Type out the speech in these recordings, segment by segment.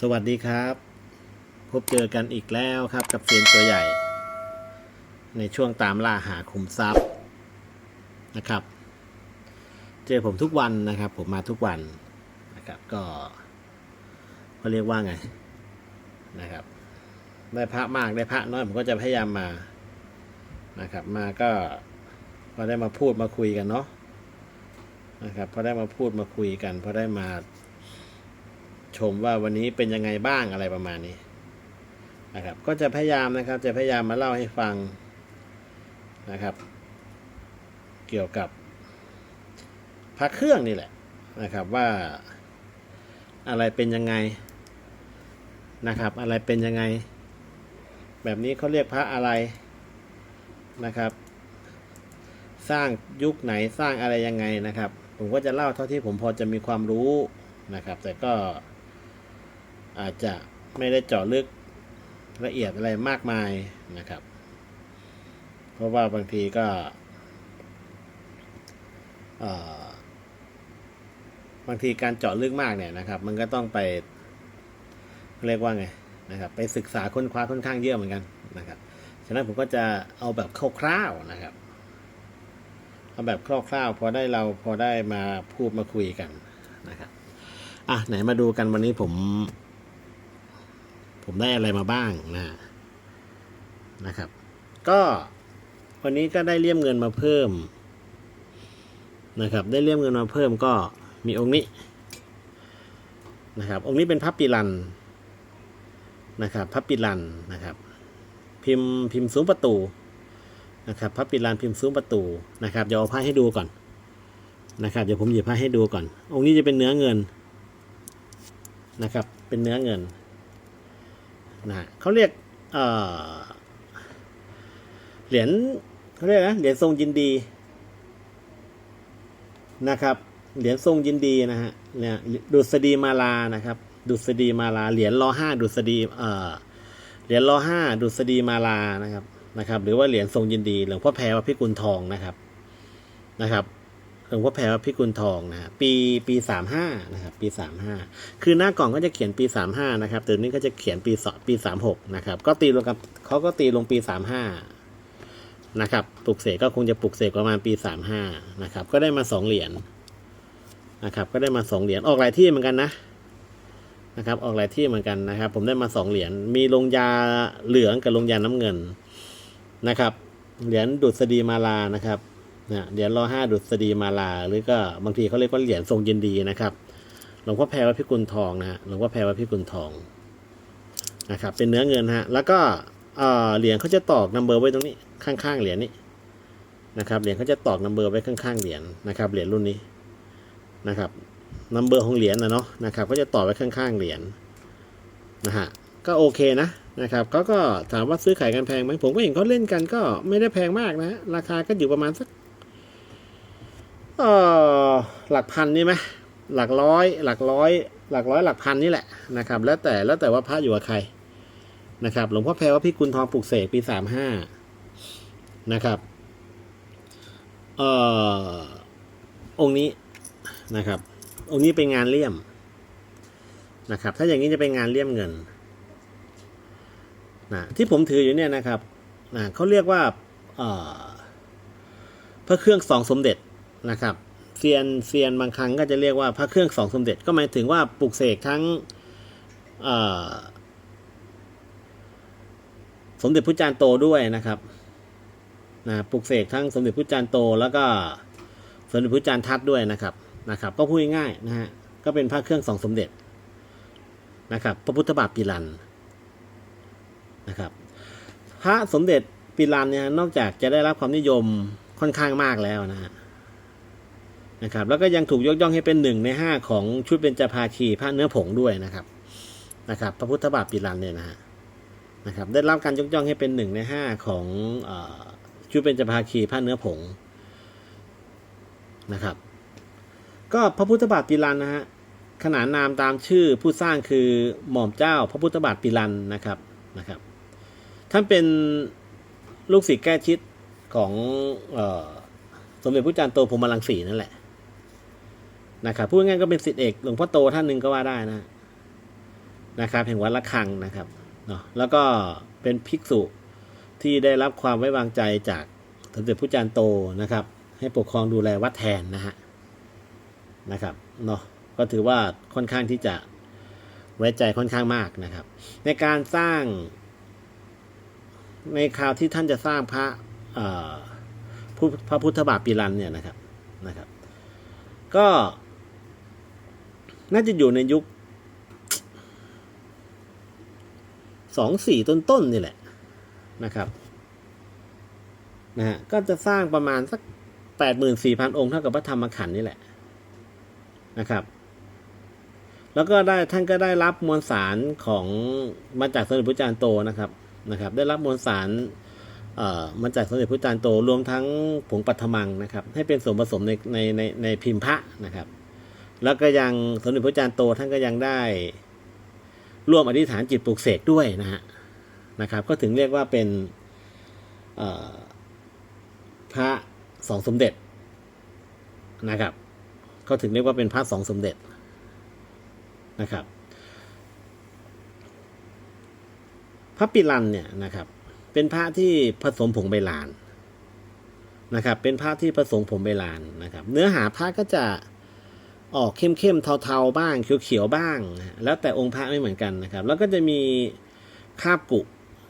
สวัสดีครับ พบเจอกันอีกแล้วครับกับเซียนตัวใหญ่ ในช่วงตามล่าหาขุมทรัพย์นะครับ เจอผมทุกวันนะครับ ผมมาทุกวันนะครับก็เขาเรียกว่าไงนะครับ ได้พระมากได้พระน้อยผมก็จะพยายามมานะครับ มาก็พอได้มาพูดมาคุยกันเนาะนะครับพอได้มาพูดมาคุยกันพอได้มา ชมว่าวันนี้เป็นยังไงบ้างอะไรประมาณนี้นะครับก็จะพยายามนะครับจะพยายามมาเล่าให้ฟังนะครับ เกี่ยวกับพระเครื่องนี่แหละนะครับว่าอะไรเป็นยังไงนะครับ อะไรเป็นยังไง แบบนี้เขาเรียกพระอะไรนะครับ สร้างยุคไหนสร้างอะไรยังไงนะครับ ผมก็จะเล่าเท่าที่ผมพอจะมีความรู้นะครับ แต่ก็ อาจจะไม่ได้เจาะลึกละเอียดอะไรมากมายนะครับ เพราะว่าบางทีก็บางทีการเจาะลึกมากเนี่ยนะครับ มันก็ต้องไปเรียกว่าไงนะครับ ไปศึกษาค้นคว้าค่อนข้างเยอะเหมือนกันนะครับ ฉะนั้นผมก็จะเอาแบบคร่าวๆนะครับ เอาแบบคร่าวๆพอได้เราพอได้มาพูดมาคุยกันนะครับ อะไหนมาดูกันวันนี้ผม ผมได้อะไรมาบ้างนะนะครับ ก็วันนี้ก็ได้เลี่ยมเงินมาเพิ่มนะครับ ได้เลี่ยมเงินมาเพิ่มก็มีองค์นี้นะครับ องค์นี้เป็นพับปีรันนะครับพับปีรันนะครับ พิมพ์พิมพ์ซุ้มประตูนะครับพับปีรันพิมพ์ซุ้มประตูนะครับเดี๋ยวเอาผ้าให้ดูก่อนนะครับเดี๋ยวผมหยิบผ้าให้ดูก่อน องค์นี้จะเป็นเนื้อเงินนะครับ เป็นเนื้อเงิน นะเขาเรียกเหรียญเขาเรียกนะเหรียญทรงยินดีนะครับเหรียญทรงยินดีนะฮะเนี่ยดุษฎีมาลานะครับ ดุษฎีมาลาเหรียญรอห้าดุษฎีเอ่อเหรียญรอห้าดุษฎีมาลานะครับนะครับ หรือว่าเหรียญทรงยินดีหลวงพ่อแพรวพิกุลทองนะครับนะครับ ลวงพ่อแพรพิกุลทองนะปีปีสามห้านะครับปีสามห้าคือหน้ากล่องก็จะเขียนปี35นะครับแต่นี้ก็จะเขียนปีสปี36นะครับก็ตีลงกับเขาก็ตีลงปี35นะครับปลุกเสกก็คงจะปลุกเสกประมาณปี35นะครับก็ได้มา2เหรียญนะครับก็ได้มา2เหรียญออกหลายที่เหมือนกันนะนะครับออกหลายที่เหมือนกันนะครับ ผมได้มา2เหรียญมีลงยาเหลืองกับลงยาน้ำเงินนะครับเหรียญดุษฎีมาลานะครับ นะเหรียญรอห้าดุษฎีมาลา หรือก็บางทีเขาเรียกว่าเหรียญทรงยินดีนะครับหลวงพ่อแพรวัดพิกุลทองนะฮะหลวงพ่อแพรวัดพิกุลทองนะครับเป็นเนื้อเงินฮะแล้วก็เหรียญเขาจะตอกนัมเบอร์ไว้ตรงนี้ข้างๆเหรียญนี้นะครับเหรียญเขาจะตอกนัมเบอร์ไว้ข้างๆเหรียญนะครับเหรียญรุ่นนี้นะครับนัมเบอร์ของเหรียญนะเนาะนะครับก็จะต่อไว้ข้างๆเหรียญนะฮะก็โอเคนะนะครับเขาก็ถามว่าซื้อขายกันแพงไหมผมก็เห็นเขาเล่นกันก็ไม่ได้แพงมากนะ ราคาก็อยู่ประมาณสัก เออหลักพันนี่ไหมหลักร้อย หลักร้อย หลักร้อยหลักพันนี่แหละนะครับ แล้วแต่แล้วแต่ว่าพระอยู่กับใครนะครับหลวงพ่อแพรว่าพี่กุลทองปลูกเสกปีสามห้านะครับเอ่อองค์นี้นะครับ องค์นี้เป็นงานเลี่ยมนะครับ ถ้าอย่างนี้จะเป็นงานเลี่ยมเงินนะที่ผมถืออยู่เนี่ยนะครับนะเขาเรียกว่าเอ่อพระเครื่องสองสมเด็จ นะครับเซียนเซียนบางครั้งก็จะเรียกว่าพระเครื่องสองสมเด็จก็หมายถึงว่าปลุกเสกทั้งสมเด็จพระจารย์โตด้วยนะครับนะปลุกเสกทั้งสมเด็จพระจารย์โตแล้วก็สมเด็จพระจารย์ทัดด้วยนะครับนะครับ ก็พูดง่ายนะฮะก็เป็นพระเครื่องสองสมเด็จนะครับพระพุทธบาทปีรันนะครับ พระสมเด็จปีรันเนี่ยนอกจากจะได้รับความนิยมค่อนข้างมากแล้วนะฮะ นะครับแล้วก็ยังถูกยกย่องให้เป็นหนึ่งในห้าของชุดเบญจภาคีพระเนื้อผงด้วยนะครับนะครับ พระพุทธบาทปีรันเนี่ยนะฮะนะครับได้รับการยกย่องให้เป็นหนึ่งในห้าของอชุดเบญจภาคีพระเนื้อผงนะครับก็พระพุทธบาทปีรันนะฮะขนานนามตามชื่อผู้สร้างคือหม่อมเจ้า พระพุทธบาทปีรันนะครับนะครับ ท่านเป็นลูกศิษย์แก้ชิดของออสมเด็จพระจารย์โตพรหมรังสีนั่นแหละ นะครับพูดง่ายๆก็เป็นสิทธิเอกหลวงพ่อโตท่านหนึ่งก็ว่าได้นะนะครับแห่งวัดละคังนะครับเนาะแล้วก็เป็นภิกษุที่ได้รับความไว้วางใจจากสมเด็จพระจารย์โตนะครับ ให้ปกครองดูแลวัดแทนนะฮะนะครับเนาะก็ถือว่าค่อนข้างที่จะไว้ใจค่อนข้างมากนะครับ ในการสร้าง ในคราวที่ท่านจะสร้างพระพระพุทธบาทปีรันเนี่ยนะครับนะครับ ก็ น่าจะอยู่ในยุคสองสี่ต้นๆนี่แหละนะครับนะฮะก็จะสร้างประมาณสักแปดหมื่นสี่พันองค์เท่ากับพระธรรมขันธ์นี่แหละนะครับ แล้วก็ได้ท่านก็ได้รับมวลสารของมาจากสมเด็จพระจารย์โตนะครับนะครับ ได้รับมวลสารเอ่อมาจากสมเด็จพระจารย์โตรวมทั้งผงปัทมังนะครับ ให้เป็นส่วนผสมในในในในพิมพ์พระนะครับ แล้วก็ยังสมเด็จพระจารย์โตท่านก็ยังได้ร่วมอธิษฐานจิตปลุกเสกด้วยนะฮะนะครับ ก็ถึงเรียกว่าเป็นพระสองสมเด็จนะครับ ก็ถึงเรียกว่าเป็นพระสองสมเด็จนะครับ พระปิรันเนี่ยนะครับ เป็นพระที่ผสมผงใบลานนะครับ เป็นพระที่ผสมผงใบลานนะครับ เนื้อหาพระก็จะ ออกเข้มๆเทาๆบ้างเขียวๆบ้าง แล้วแต่องค์พระไม่เหมือนกันนะครับ แล้วก็จะมีคาบกุ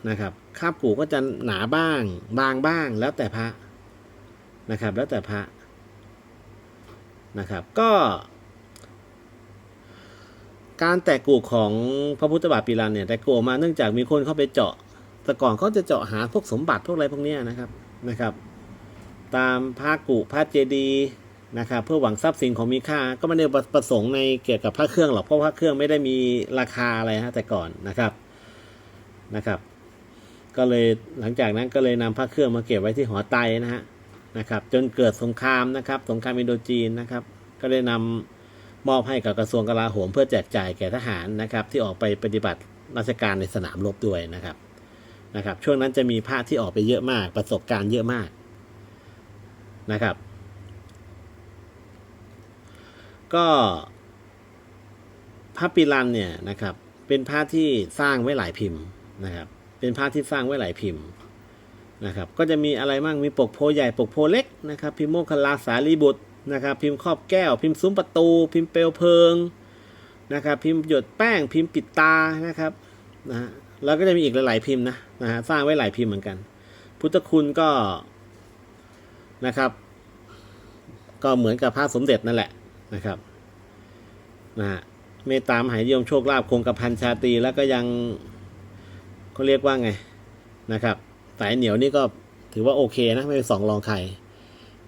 นะครับคาบกุก็จะหนาบ้าง บางบ้าง แล้วแต่พระนะครับ แล้วแต่พระนะครับ ก็ การแตกกูของพระพุทธบาทปีรันเนี่ยแตกกูมาเนื่องจากมีคนเข้าไปเจาะแต่ก่อนเขาจะเจาะหาพวกสมบัติพวกอะไรพวกเนี้ยนะครับนะครับ ตามพระกุพระเจดีย์ นะครับเพื่อหวังทรัพย์สินของมีค่าก็ไม่ได้ประสงค์ในเกี่ยวกับพระเครื่องหรอกเพราะพระเครื่องไม่ได้มีราคาอะไรฮะแต่ก่อนนะครับนะครับ ก็เลยหลังจากนั้นก็เลยนำพระเครื่องมาเก็บไว้ที่หอไตนะฮะนะครับ จนเกิดสงครามนะครับ สงครามอินโดจีนนะครับ ก็เลยนำมอบให้กับกระทรวงกลาโหม เพื่อแจกจ่ายแก่ทหารนะครับ ที่ออกไปปฏิบัติราชการในสนามรบด้วยนะครับนะครับ ช่วงนั้นจะมีพระที่ออกไปเยอะมากประสบการณ์เยอะมากนะครับ ก็พระปิรันเนี่ยนะครับ เป็นพระที่สร้างไว้หลายพิมพ์นะครับ เป็นพระที่สร้างไว้หลายพิมพ์นะครับ ก็จะมีอะไรบ้างมีปกโพใหญ่ปกโพเล็กนะครับ พิมพ์โมคลลาสารีบุตรนะครับ พิมพ์ครอบแก้ว พิมพ์ซุ้มประตู พิมพ์เปลวเพลิงนะครับ พิมพ์หยดแป้ง พิมพ์ปิดตานะครับนะฮะแล้วก็จะมีอีกหลาย ๆ พิมพ์นะนะฮะสร้างไว้หลายพิมพ์เหมือนกัน พุทธคุณก็นะครับ ก็เหมือนกับพระสมเด็จนั่นแหละ นะครับนะฮะเมตตามหายยมโชคลาภคงกระพันชาตีแล้วก็ยังเขาเรียกว่าไงนะครับสายเหนียวนี่ก็ถือว่าโอเคนะไม่เป็นสองรองใคร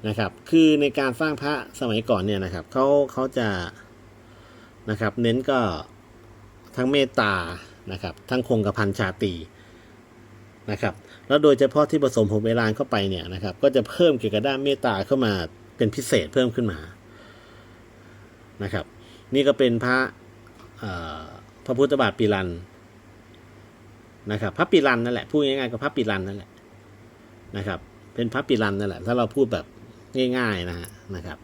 นะครับ คือในการสร้างพระสมัยก่อนเนี่ยนะครับเขาเขาจะนะครับ เน้นก็ทั้งเมตตานะครับ ทั้งคงกระพันชาตีนะครับ แล้วโดยเฉพาะที่ผสมผงเวลานเข้าไปเนี่ยนะครับ ก็จะเพิ่มเกี่ยวกับด้านเมตตาเข้ามาเป็นพิเศษเพิ่มขึ้นมา นะครับ นี่ก็เป็นพระพระพุทธบาทปีรันนะครับ พระปีรันนั่นแหละพูดง่ายๆก็พระปีรันนั่นแหละนะครับ เป็นพระปีรันนั่นแหละ ถ้าเราพูดแบบง่าย ๆนะฮะนะครับ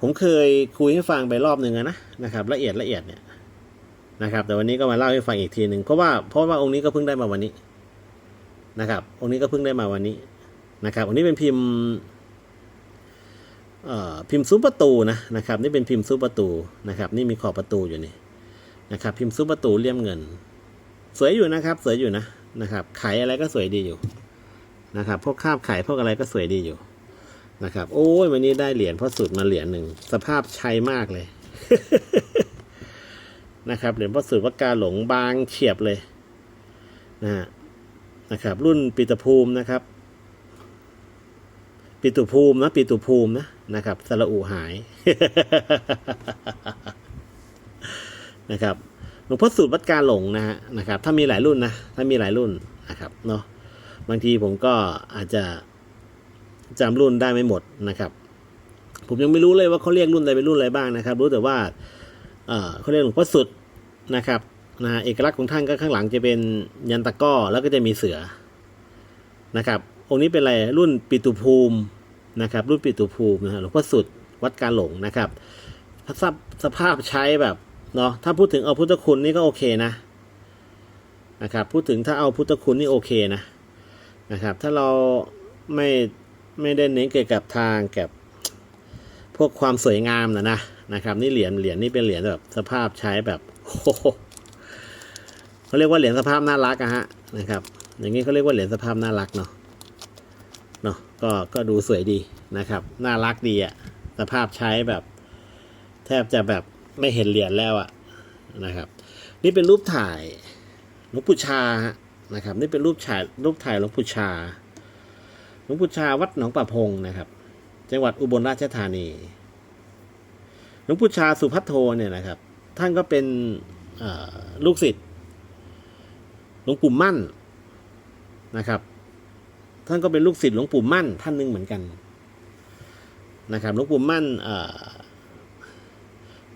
ผมเคยคุยให้ฟังไปรอบหนึ่งนะนะครับ ละเอียดละเอียดเนี่ยนะครับ แต่วันนี้ก็มาเล่าให้ฟังอีกทีหนึ่งเพราะว่าเพราะว่าองค์นี้ก็เพิ่งได้มาวันนี้นะครับ องค์นี้ก็เพิ่งได้มาวันนี้นะครับ องค์นี้เป็นพิมพ์ พิมพ์ซุ้มประตูนะนะครับ นี่เป็นพิมพ์ซุ้มประตูนะครับ นี่มีขอบประตูอยู่นี่นะครับ พิมพ์ซุ้มประตูเลี่ยมเงิน สวยอยู่นะครับ สวยอยู่นะนะครับไขอะไรก็สวยดีอยู่นะครับ พวกคาบไข่พวกอะไรก็สวยดีอยู่นะครับ โอ้ยวันนี้ได้เหรียญพ่อสุดมาเหรียญหนึ่งสภาพใช้มากเลยนะครับเหรียญพ่อสุดวัดกาหลงบางเฉียบเลยนะฮะนะครับ รุ่นปิตภูมินะครับ ปิตุภูมินะปิตุภูมินะ นะครับสระอูหายนะครับหลวงพ่อสุดวัดกาหลงนะฮะนะครับ ถ้ามีหลายรุ่นนะถ้ามีหลายรุ่นนะครับเนาะบางทีผมก็อาจจะจำรุ่นได้ไม่หมดนะครับ ผมยังไม่รู้เลยว่าเขาเรียกรุ่นอะไรเป็นรุ่นอะไรบ้างนะครับ รู้แต่ว่าเออเขาเรียกหลวงพ่อสุดนะครับนะฮะเอกลักษณ์ของท่านก็ข้างหลังจะเป็นยันตะก้อแล้วก็จะมีเสือนะครับองค์นี้เป็นอะไรรุ่นปิตุภูมิ นะครับรุ่นปิตุภูมินะฮะหลวงพ่อสุดวัดการหลงนะครับสภาพสภาพใช้แบบเนาะถ้าพูดถึงเอาพุทธคุณนี่ก็โอเคนะนะครับพูดถึงถ้าเอาพุทธคุณนี่โอเคนะนะครับถ้าเราไม่ไม่ได้เน้นเกี่ยวกับทางกับพวกความสวยงามนะนะนะครับนี่เหรียญเหรียญนี่เป็นเหรียญแบบสภาพใช้แบบเขาเรียกว่าเหรียญสภาพน่ารักอะฮะนะครับอย่างนี้เขาเรียกว่าเหรียญสภาพน่ารักเนาะ ก็ก็ดูสวยดีนะครับ น่ารักดีอะสภาพใช้แบบ แทบจะแบบไม่เห็นเหรียญแล้วอะนะครับ นี่เป็นรูปถ่ายหลวงปู่ชานะครับ นี่เป็นรูปถ่ายรูปถ่ายหลวงปู่ชาหลวงปู่ชาวัดหนองป่าพงนะครับ จังหวัดอุบลราชธานีหลวงปู่ชาสุพัทโทเนี่ยนะครับ ท่านก็เป็นลูกศิษย์หลวงปู่มั่นนะครับ ท่านก็เป็นลูกศิษย์หลวงปู่มั่นท่านหนึ่งเหมือนกันนะครับหลวงปู่มั่น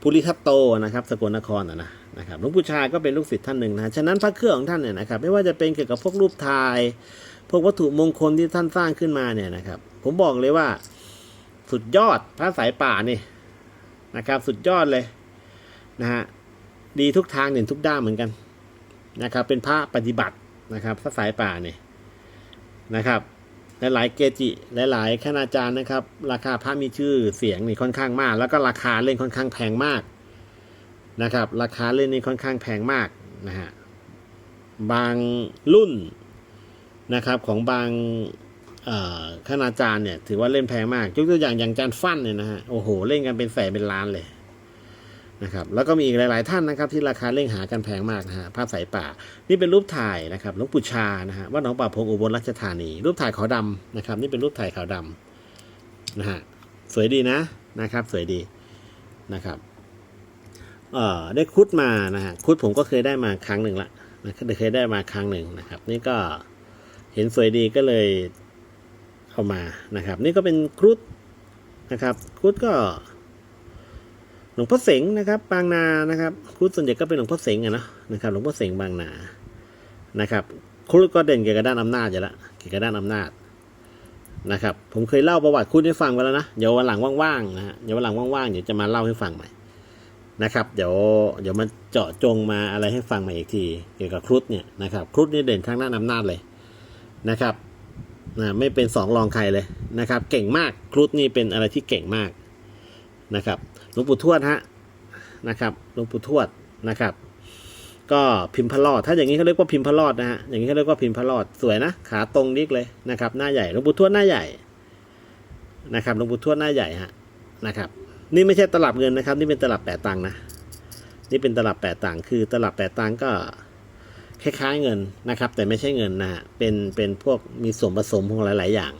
ภูริทัตโตนะครับสกลนครนะนะนะครับหลวงปู่ชาก็เป็นลูกศิษย์ท่านหนึ่งนะฉะนั้นพระเครื่องของท่านเนี่ยนะครับ ไม่ว่าจะเป็นเกี่ยวกับพวกรูปถ่าย พวกวัตถุมงคลที่ท่านสร้างขึ้นมาเนี่ยนะครับ ผมบอกเลยว่าสุดยอดพระสายป่านี่นะครับ สุดยอดเลยนะฮะดีทุกทางเด่นทุกด้านเหมือนกันนะครับ เป็นพระปฏิบัตินะครับพระสายป่านี่ นะครับหลายๆเกจิหลายๆคณาจารย์นะครับ ราคาพระมีชื่อเสียงนี่ค่อนข้างมาก แล้วก็ราคาเล่นค่อนข้างแพงมากนะครับ ราคาเล่นนี่ค่อนข้างแพงมากนะฮะบางรุ่นนะครับของบางคณาจารย์เนี่ยถือว่าเล่นแพงมากยกตัวอย่างอย่างจานฟันเนี่ยนะฮะโอ้โหเล่นกันเป็นแสนเป็นล้านเลย นะครับแล้วก็มีอีกหลาย ๆ ท่านนะครับที่ราคาเล่งหากันแพงมากนะฮะภาพสายป่า นี่เป็นรูปถ่ายนะครับหลวงปู่ชานะฮะวัดหนองป่าพงอุบลราชธานี รูปถ่ายขาวดำนะครับ นี่เป็นรูปถ่ายขาวดำนะฮะสวยดีนะนะครับ สวยดีนะครับเอ่อได้คุดมานะฮะคุดผมก็เคยได้มาครั้งหนึ่งละนะเคยได้มาครั้งหนึ่งนะครับ นี่ก็เห็นสวยดีก็เลยเข้ามานะครับ นี่ก็เป็นครุฑนะครับครุฑก็ ลวงพ่อเสงนะครับบางนานะครับครุฑส่วนใหญ่ก็เป็นหลวงพ่อเสงอะนะนะครับหลวงพ่อเสงบางนานะครับครุฑก็เด่นเกี่ยวกับด้านอำนาจอยู่แล้วเกี่ยวกับด้านอำนาจนะครับ ผมเคยเล่าประวัติครุฑให้ฟังไปแล้วนะเดี๋ยววันหลังว่างๆนะฮะเดี๋ยววันหลังว่างๆเดี๋ยวจะมาเล่าให้ฟังใหม่นะครับ เดี๋ยวเดี๋ยวมันเจาะจงมาอะไรให้ฟังใหม่อีกที เกี่ยวกับครุฑเนี่ยนะครับครุฑนี่เด่นทางด้านอำนาจเลยนะครับนะไม่เป็นสองรองใครเลยนะครับ เก่งมากครุฑนี่เป็นอะไรที่เก่งมากนะครับ ลวงปู่ทวดฮะนะครับหลวงปู่ทวดนะครับ ก็พิมพ์พระรอด ถ้าอย่างนี้เขาเรียกว่าพิมพ์พระรอดนะฮะอย่างนี้เขาเรียกว่าพิมพ์พระรอดสวยนะขาตรงนิกเลยนะครับ หน้าใหญ่หลวงปู่ทวดหน้าใหญ่นะครับหลวงปู่ทวดหน้าใหญ่ฮะนะครับ นี่ไม่ใช่ตลับเงินนะครับ นี่เป็นตลับแปดตังค์นะนี่เป็นตลับแปดตังค์คือตลับแปดตังค์ก็คล้ายๆเงินนะครับ แต่ไม่ใช่เงินนะฮะเป็นเป็นพวกมีส่วนผสมของหลาย ๆ อย่าง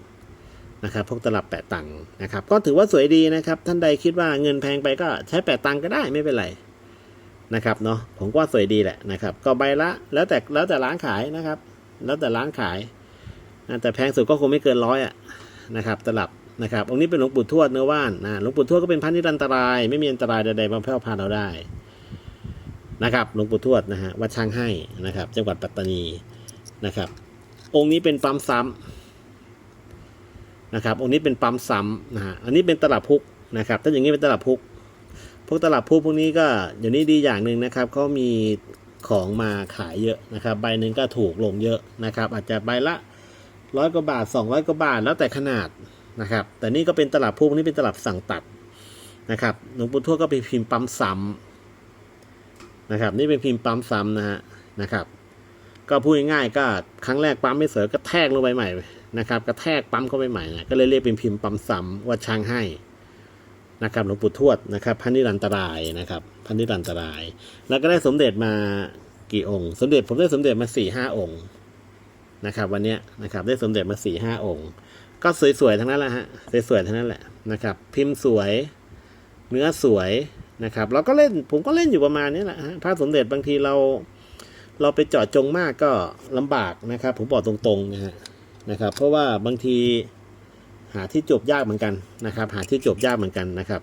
นะครับพวกตลับแปะตังค์นะครับ ก็ถือว่าสวยดีนะครับ ท่านใดคิดว่าเงินแพงไปก็ใช้แปะตังค์ก็ได้ไม่เป็นไรนะครับเนาะผมว่าสวยดีแหละนะครับ ก็ใบละแล้วแต่แล้วแต่ร้านขายนะครับ แล้วแต่ร้านขายนะแต่แพงสุดก็คงไม่เกินร้อยอะนะครับ ตลับนะครับองค์นี้เป็นหลวงปู่ทวดเนื้อว่านนะหลวงปู่ทวดก็เป็นพันธุ์นิรันตราย ไม่มีอันตรายใดๆมาแพร่พาเราได้นะครับหลวงปู่ทวดนะฮะวัดช้างให้นะครับ จังหวัดปัตตานีนะครับ องค์นี้เป็นปั๊มซ้ำ นะครับองค์นี้เป็นปั๊มซ้ำนะฮะอันนี้เป็นตลับพุกนะครับถ้าอย่างนี้เป็นตลับพุกพวกตลับพุกพวกนี้ก็เดี๋ยวนี้ดีอย่างหนึ่งนะครับเขามีของมาขายเยอะนะครับ ใบหนึ่งก็ถูกลงเยอะนะครับ อาจจะใบละร้อยกว่าบาทสองร้อยกว่าบาทแล้วแต่ขนาดนะครับ แต่นี่ก็เป็นตลับพุกนี่เป็นตลับสั่งตัดนะครับหลวงปู่ทวดก็ไปพิมพ์ปั๊มซ้ำนะครับ นี่เป็นพิมพ์ปั๊มซ้ำนะฮะนะครับ ก็พูดง่ายๆก็ครั้งแรกปั๊มไม่เสวยก็แทกลงไปใหม่ นะครับกระแทกปั๊มเข้าไปใหม่นะก็เลยเรียกเป็นพิมพ์ปั๊มซ้ำว่าช้างให้นะครับหลวงปู่ทวดนะครับพันนิรันตรายนะครับพันนิรันตราย แล้วก็ได้สมเด็จมากี่องค์ สมเด็จผมได้สมเด็จมาสี่ห้าองค์นะครับ วันเนี้ยนะครับได้สมเด็จมาสี่ห้าองค์ ก็สวยๆทั้งนั้นแหละฮะสวยๆทั้งนั้นแหละนะครับ พิมพ์สวยเนื้อสวยนะครับ เราก็เล่นผมก็เล่นอยู่ประมาณนี้แหละฮะพระสมเด็จบางทีเรา เราไปเจาะจงมากก็ลำบากนะครับ ผมบอกตรงๆนะฮะ นะครับ เพราะว่าบางทีหาที่จบยากเหมือนกันนะครับ หาที่จบยากเหมือนกันนะครับ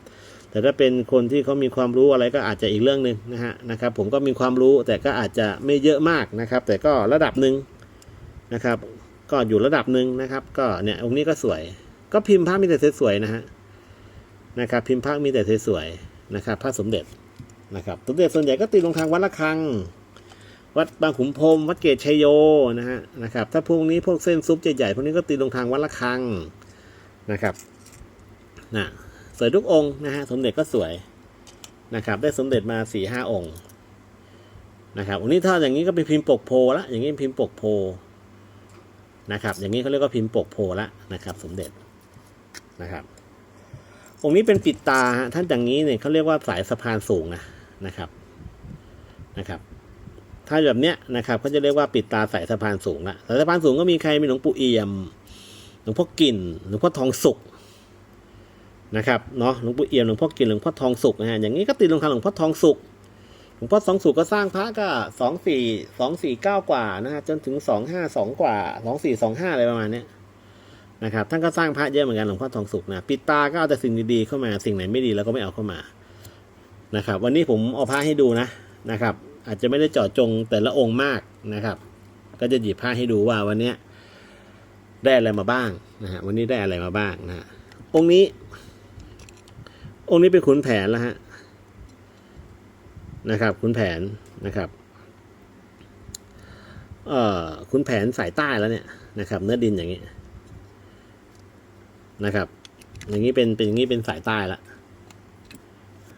แต่ถ้าเป็นคนที่เขามีความรู้อะไรก็อาจจะอีกเรื่องหนึ่งนะฮะนะครับ ผมก็มีความรู้แต่ก็อาจจะไม่เยอะมากนะครับ แต่ก็ระดับหนึ่งนะครับ ก็อยู่ระดับหนึ่งนะครับ ก็เนี่ยองค์นี้ก็สวย ก็พิมพ์พระมีแต่สวยๆนะฮะนะครับ พิมพ์พระมีแต่สวยๆนะครับพระสมเด็จนะครับสมเด็จส่วนใหญ่ก็ตีลงทางวัดระฆัง วัดบางขุนพรมวัดเกตชัยโยนะฮะนะครับ ถ้าพวกนี้พวกเส้นซุปใหญ่ๆพวกนี้ก็ตีลงทางวัดระฆังนะครับนะสวยทุกองค์นะฮะสมเด็จก็สวยนะครับ ได้สมเด็จมาสี่ห้าองค์นะครับอันนี้ถ้าอย่างนี้ก็เป็นพิมพ์ปกโพละอย่างนี้พิมพ์ปกโพนะครับ อย่างนี้เขาเรียกว่าพิมพ์ปกโพละนะครับ สมเด็จนะครับ องค์นี้เป็นปิดตาท่านอย่างนี้เนี่ยเขาเรียกว่าสายสะพานสูงนะนะครับนะครับ ถ้าแบบเนี้ยนะครับเขาจะเรียกว่าปิดตาสายสะพานสูงละสายสะพานสูงก็มีใครมีหลวงปู่เอี่ยมหลวงพ่อกินหลวงพ่อทองสุกนะครับเนาะหลวงปู่เอี่ยมหลวงพ่อกินหลวงพ่อทองสุกนะฮะอย่างนี้ก็ติดลงคาหลวงพ่อทองสุกหลวงพ่อทองสุกก็สร้างพระก็สองสี่สองสี่เก้ากว่านะฮะจนถึงสองห้าสองกว่าสองสี่สองห้าอะไรประมาณเนี้ยนะครับท่านก็สร้างพระเยอะเหมือนกันหลวงพ่อทองสุกนะปิดตาก็เอาแต่สิ่งดีๆเข้ามาสิ่งไหนไม่ดีเราก็ไม่เอาเข้ามานะครับ วันนี้ผมเอาพระให้ดูนะนะครับ อาจจะไม่ได้เจาะจงแต่ละองค์มากนะครับ ก็จะหยิบพระให้ดูว่าวันนี้ได้อะไรมาบ้างนะฮะวันนี้ได้อะไรมาบ้างนะฮะองค์นี้ องค์นี้เป็นขุนแผนแล้วฮะนะครับขุนแผนนะครับเอ่อขุนแผนสายใต้แล้วเนี่ยนะครับ เนื้อดินอย่างนี้นะครับ อย่างนี้เป็นเป็นอย่างนี้เป็นสายใต้และ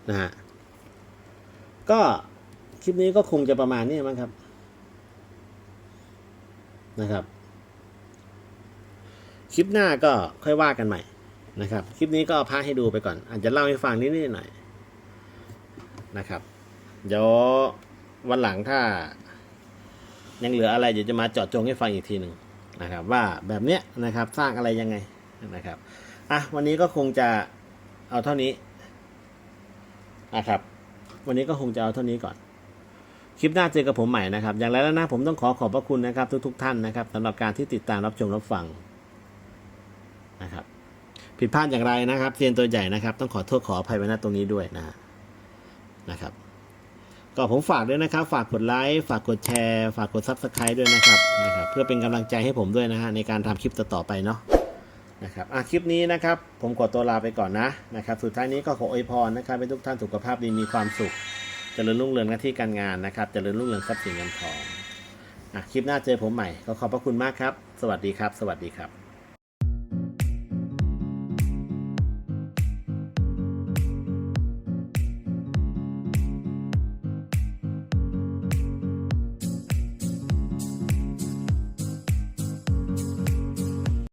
นะฮะก็ ลิปนี้ก็คงจะประมาณนี้มั้งครับ นะครับ คลิปหน้าก็ค่อยว่ากันใหม่นะครับ คลิปนี้ก็พาให้ดูไปก่อน อาจจะเล่าให้ฟังนิดๆหน่อยนะครับ เดี๋ยววันหลังถ้า ยังเหลืออะไรเดี๋ยวจะมาเจาะจงให้ฟังอีกทีหนึ่งนะครับ ว่าแบบเนี้ยนะครับ สร้างอะไรยังไงนะครับอะวันนี้ก็คงจะเอาเท่านี้นะครับ วันนี้ก็คงจะเอาเท่านี้ก่อน คลิปหน้าเจอกับผมใหม่นะครับ อย่างไรแล้วนะผมต้องขอขอบพระคุณนะครับ ทุกๆทท่านนะครับสำหรับการที่ติดตามรับชมรับฟังนะครับ ผิดพลาดอย่างไรนะครับเซียนตัวใหญ่นะครับ ต้องขอโทษขออภัยไว้ณตรงนี้ด้วยนะนะครับ ก็ผมฝากด้วยนะครับ ฝากกดไลค์ฝากกดแชร์ ฝากกดซับสไครต์ด้วยนะครับนะครับ เพื่อเป็นกำลังใจให้ผมด้วยนะฮะในการทำคลิปต่อๆไปเนาะนะครับอะคลิปนี้นะครับ ผมขอตัวลาไปก่อนนะนะครับ สุดท้ายนี้ก็ขออวยพรนะครับให้ทุกท่านสุขภาพดีมีความสุข จริญรุ่งเรืองหน้าที่การงานนะครับจเจริญรุ่งเรืองทรัพย์สินเงินทองอะคลิปหน้าเจอผมใหม่ ก็ขอบพระคุณมากครับ สวัสดีครับ สวัสดีครับ